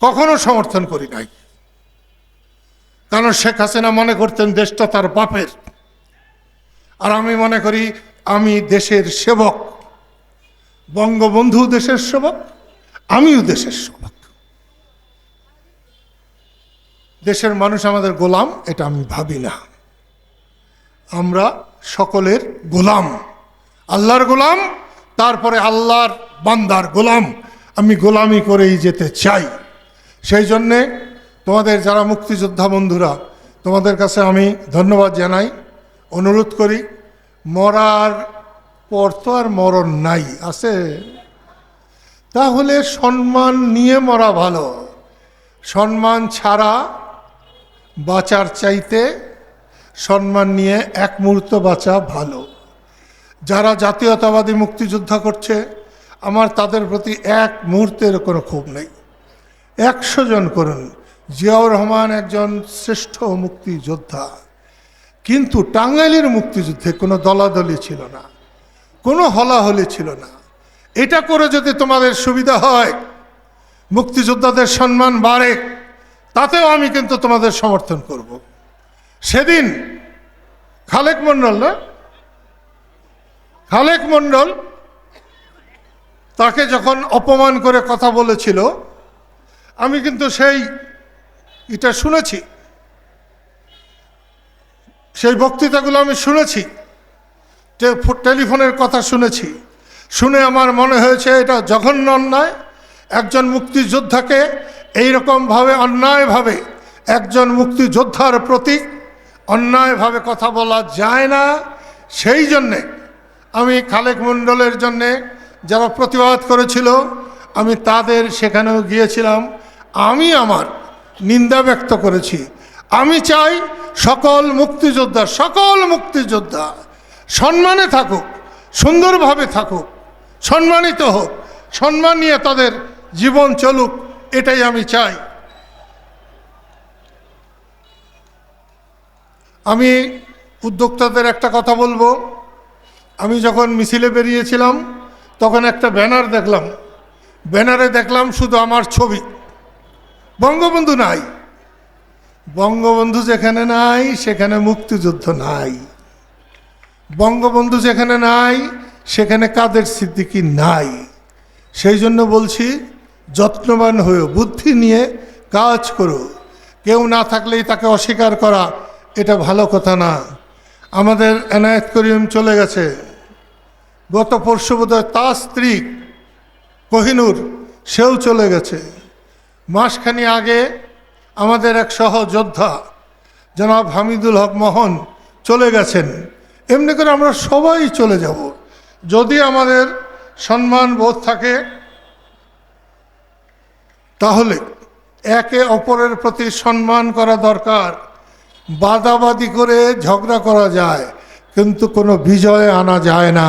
কখনো সমর্থন করি নাই। কারণ শেখ হাসিনা মনে করতেন দেশটা তার বাপের। আর আমি মনে করি, আমি দেশের সেবক। বঙ্গবন্ধু দেশের সেবক, আমিও দেশের সেবক। দেশের মানুষ আমাদের গোলাম, এটা আমি ভাবি না। আমরা সকলের গোলাম। আল্লাহর গোলাম, তারপরে আল্লাহর বান্দার গোলাম। আমি গোলামি করেই যেতে চাই। সেই জন্যে তোমাদের যারা মুক্তিযোদ্ধা বন্ধুরা, তোমাদের কাছে আমি ধন্যবাদ জানাই, অনুরোধ করি, মরার পর তো আর মরণ নাই, আছে? তাহলে সম্মান নিয়ে মরা ভালো। সম্মান ছাড়া বাঁচার চাইতে সম্মান নিয়ে এক মুহূর্ত বাঁচা ভালো। যারা জাতীয়তাবাদী মুক্তিযোদ্ধা করছে, আমার তাদের প্রতি এক মুহূর্তের কোনো ক্ষোভ নেই। একশো জন করুন। জিয়াউর রহমান একজন শ্রেষ্ঠ মুক্তিযোদ্ধা। কিন্তু টাঙ্গাইলের মুক্তিযুদ্ধে কোনো দলাদলি ছিল না, কোনো হলাহলি ছিল না। এটা করে যদি তোমাদের সুবিধা হয়, মুক্তিযোদ্ধাদের সম্মান বাড়ে, তাতেও আমি কিন্তু তোমাদের সমর্থন করব। সেদিন খালেক মণ্ডল না? খালেক মণ্ডল তাকে যখন অপমান করে কথা বলেছিল আমি কিন্তু সেই এটা শুনেছি। সেই বক্তৃতাগুলো আমি শুনেছি। টেলিফোনের কথা শুনেছি। শুনে আমার মনে হয়েছে এটা জঘন্য অন্যায়। একজন মুক্তিযোদ্ধাকে এইরকমভাবে অন্যায়ভাবে একজন মুক্তিযোদ্ধার প্রতি অন্যায়ভাবে কথা বলা যায় না। সেই জন্যে আমি খালেক মণ্ডলের জন্যে যারা প্রতিবাদ করেছিল, আমি তাদের সেখানেও গিয়েছিলাম। আমি আমার নিন্দা ব্যক্ত করেছি। আমি চাই সকল মুক্তিযোদ্ধা সকল মুক্তিযোদ্ধা সম্মানে থাকুক, সুন্দরভাবে থাকুক, সম্মানিত হোক, সম্মান নিয়ে তাদের জীবন চলুক, এটাই আমি চাই। আমি উদ্যোক্তাদের একটা কথা বলব। আমি যখন মিছিলে বেরিয়েছিলাম, তখন একটা ব্যানার দেখলাম। ব্যানারে দেখলাম শুধু আমার ছবি। বঙ্গবন্ধু নাই। বঙ্গবন্ধু যেখানে নাই, সেখানে মুক্তিযুদ্ধ নাই। বঙ্গবন্ধু যেখানে নাই, সেখানে কাদের সিদ্দিকি নাই। সেই জন্য বলছি, যত্নবান হয়েও বুদ্ধি নিয়ে কাজ করো। কেউ না থাকলেই তাকে অস্বীকার করা, এটা ভালো কথা না। আমাদের এনায়েত করিম চলে গেছে। গত পরশু বোধহয় তার স্ত্রী কোহিনুর, সেও চলে গেছে। মাসখানি আগে আমাদের এক সহযোদ্ধা জনাব হামিদুল হক মোহন চলে গেছেন। এমনি করে আমরা সবাই চলে যাব। যদি আমাদের সম্মান বোধ থাকে, তাহলে একে অপরের প্রতি সম্মান করা দরকার। বাদাবাদি করে ঝগড়া করা যায়, কিন্তু কোনো বিজয় আনা যায় না।